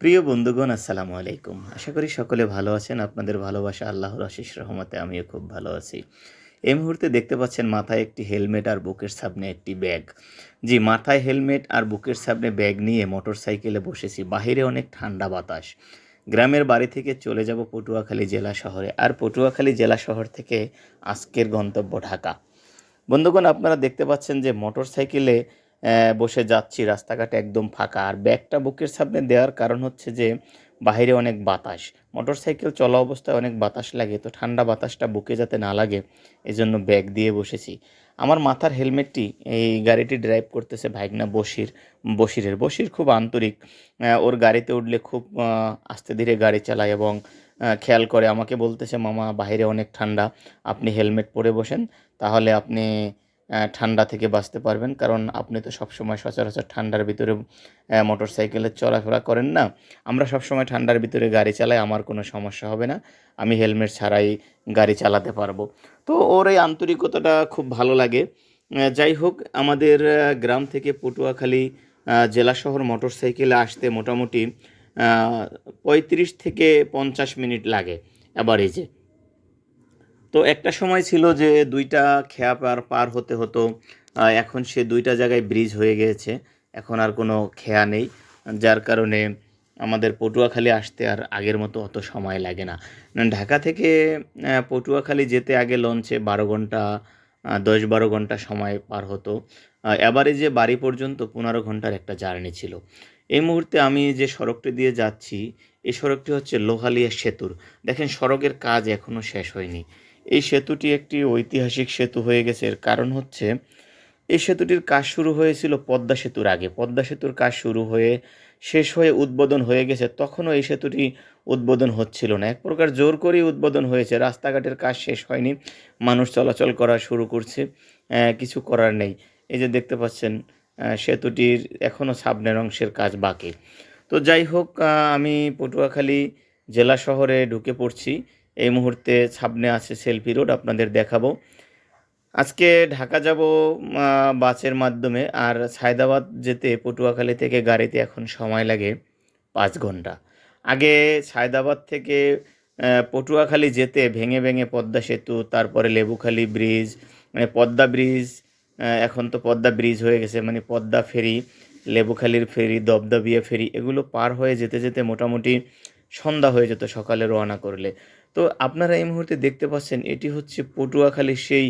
প্রিয় বন্ধুগণ, আসসালামু আলাইকুম। আশা করি সকলে ভালো আছেন। আপনাদের ভালোবাসা, আল্লাহর আশিস রহমতে আমিও খুব ভালো আছি। এই মুহূর্তে দেখতে পাচ্ছেন মাথায় একটি হেলমেট আর বুকের সামনে একটি ব্যাগ। জি, মাথায় হেলমেট আর বুকের সামনে ব্যাগ নিয়ে মোটর সাইকেলে বসেছি। বাহিরে অনেক ঠান্ডা বাতাস। গ্রামের বাড়ি থেকে চলে যাব পটুয়াখালী জেলা শহরে। আর পটুয়াখালী জেলা শহর থেকে আজকের গন্তব্য ঢাকা। বন্ধুগণ, আপনারা দেখতে পাচ্ছেন যে মোটর সাইকেলে বসে যাচ্ছি, রাস্তাঘাট একদম ফাঁকা। আর ব্যাগটা বুকের সামনে দেওয়ার কারণ হচ্ছে যে, বাইরে অনেক বাতাস। মোটর সাইকেল চলা অবস্থায় অনেক বাতাস লাগে, তো ঠান্ডা বাতাসটা বুকে যাতে না লাগে, এজন্য ব্যাগ দিয়ে বসেছি। আমার মাথার হেলমেটটি, এই গাড়িটি ড্রাইভ করতেছে ভাইগনা বশির, বশিরের। বশির খুব আন্তরিক ওর গাড়িতে উঠলে খুব আস্তে ধীরে গাড়ি চালায় এবং খেয়াল করে। আমাকে বলতেছে, মামা, বাইরে অনেক ঠান্ডা, আপনি হেলমেট পরে বসেন, তাহলে আপনি ঠান্ডা থেকে বাঁচতে পারবেন। কারণ আপনি তো সবসময় সচরাচর ঠান্ডার ভিতরে মোটর সাইকেলে চলাফেরা করেন না। আমরা সবসময় ঠান্ডার ভিতরে গাড়ি চালাই, আমার কোনো সমস্যা হবে না। আমি হেলমেট ছাড়াই গাড়ি চালাতে পারব। তো ওর এই আন্তরিকতাটা খুব ভালো লাগে। যাই হোক, আমাদের গ্রাম থেকে পটুয়াখালী জেলা শহর মোটর সাইকেলে আসতে মোটামুটি পঁয়ত্রিশ থেকে পঞ্চাশ মিনিট লাগে। অ্যাভারেজে তো একটা সময় ছিল যে দুইটা খেয়া পার পার হতে হতো এখন সে দুইটা জায়গায় ব্রিজ হয়ে গিয়েছে এখন আর কোনো খেয়া নেই, যার কারণে আমাদের পটুয়াখালী আসতে আর আগের মতো অত সময় লাগে না। ঢাকা থেকে পটুয়াখালী যেতে আগে লঞ্চে বারো ঘণ্টা দশ বারো ঘণ্টা সময় পার হতো। এবারে যে বাড়ি পর্যন্ত পনেরো ঘণ্টার একটা জার্নি ছিল। এই মুহূর্তে আমি যে সড়কটি দিয়ে যাচ্ছি, এই সড়কটি হচ্ছে লোহালিয়া সেতুর। দেখেন সড়কের কাজ এখনও শেষ হয়নি। এই সেতুটি একটি ঐতিহাসিক সেতু হয়ে গেছে। এর কারণ হচ্ছে, এই সেতুটির কাজ শুরু হয়েছিল পদ্মা সেতুর আগে। পদ্মা সেতুর কাজ শুরু হয়ে, শেষ হয়ে উদ্বোধন হয়ে গেছে। তখনও এই সেতুটি উদ্বোধন হচ্ছিল না। এক প্রকার জোর করেই উদ্বোধন হয়েছে। রাস্তাঘাটের কাজ শেষ হয়নি। মানুষ চলাচল করা শুরু করছে। কিছু করার নেই। এই যে দেখতে পাচ্ছেন সেতুটির এখনও সামনের অংশের কাজ বাকি। তো যাই হোক আমি পটুয়াখালী জেলা শহরে ঢুকে পড়ছি। এই মুহূর্তে সামনে আছে সেলফি রোড, আপনাদের দেখাবো। আজকে ঢাকা যাব বাসের মাধ্যমে, আর সায়দাবাদ যেতে পটুয়াখালী থেকে গাড়িতে এখন সময় লাগে পাঁচ ঘণ্টা। আগে সায়দাবাদ থেকে পটুয়াখালী যেতে ভেঙে ভেঙে পদ্মা সেতু, তারপরে লেবুখালী ব্রিজ মানে পদ্মা ব্রিজ এখন তো পদ্মা ব্রিজ হয়ে গেছে মানে পদ্মা ফেরি, লেবুখালির ফেরি দবদবিয়া ফেরি, এগুলো পার হয়ে যেতে যেতে মোটামুটি সন্ধ্যা হয়ে যেত সকালে রওনা করলে। তো আপনারা এই মুহূর্তে দেখতে পাচ্ছেন, এটি হচ্ছে পটুয়াখালীর সেই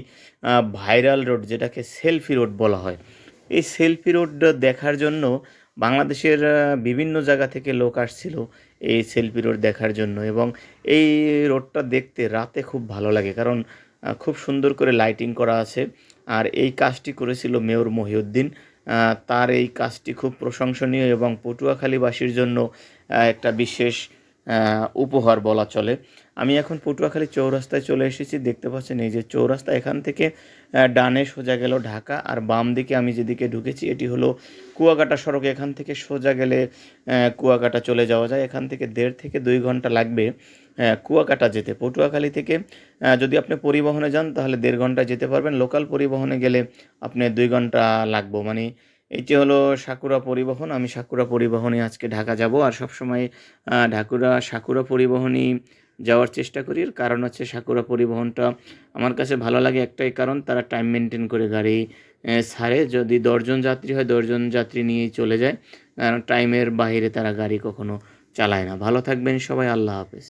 ভাইরাল রোড যেটাকে সেলফি রোড বলা হয়। এই সেলফি রোড দেখার জন্য বাংলাদেশের বিভিন্ন জায়গা থেকে লোক আসছিল এই সেলফি রোড দেখার জন্য এবং এই রোডটা দেখতে রাতে খুব ভালো লাগে কারণ খুব সুন্দর করে লাইটিং করা আছে। আর এই কাজটি করেছিল মেয়র মহিউদ্দিন। তার এই কাজটি খুব প্রশংসনীয় এবং পটুয়াখালীবাসীর জন্য একটা বিশেষ উপহার বলা চলে। আমি এখন পটুয়াখালী চৌরাস্তায় চলে এসেছি, দেখতে পাচ্ছেন এই যে চৌরাস্তা। এখান থেকে ডানে সোজা গেল ঢাকা আর বাম দিকে আমি যেদিকে ঢুকেছি, এটি হলো কুয়াকাটা সড়ক। এখান থেকে সোজা গেলে কুয়াকাটা চলে যাওয়া যায়। এখান থেকে দেড় থেকে দুই ঘণ্টা লাগবে কুয়াকাটা যেতে। পটুয়াখালী থেকে যদি আপনি পরিবহনে যান, তাহলে দেড় ঘণ্টা যেতে পারবেন। লোকাল পরিবহনে গেলে আপনি দুই ঘণ্টা লাগবো। মানে এইটি হলো সাকুরা পরিবহন। আমি সাকুরা পরিবহনে আজকে ঢাকা যাব আর সবসময় ঢাকুরা, সাকুরা পরিবহনই যাওয়ার চেষ্টা করি। কারণ হচ্ছে সাকুরা পরিবহনটা আমার কাছে ভালো লাগে একটাই কারণ, তারা টাইম মেনটেন করে গাড়ি ছাড়ে। যদি দশজন যাত্রী হয়, দশজন যাত্রী নিয়েই চলে যায়। কারণ টাইমের বাইরে তারা গাড়ি কখনো চালায় না। ভালো থাকবেন সবাই। আল্লাহ হাফেজ।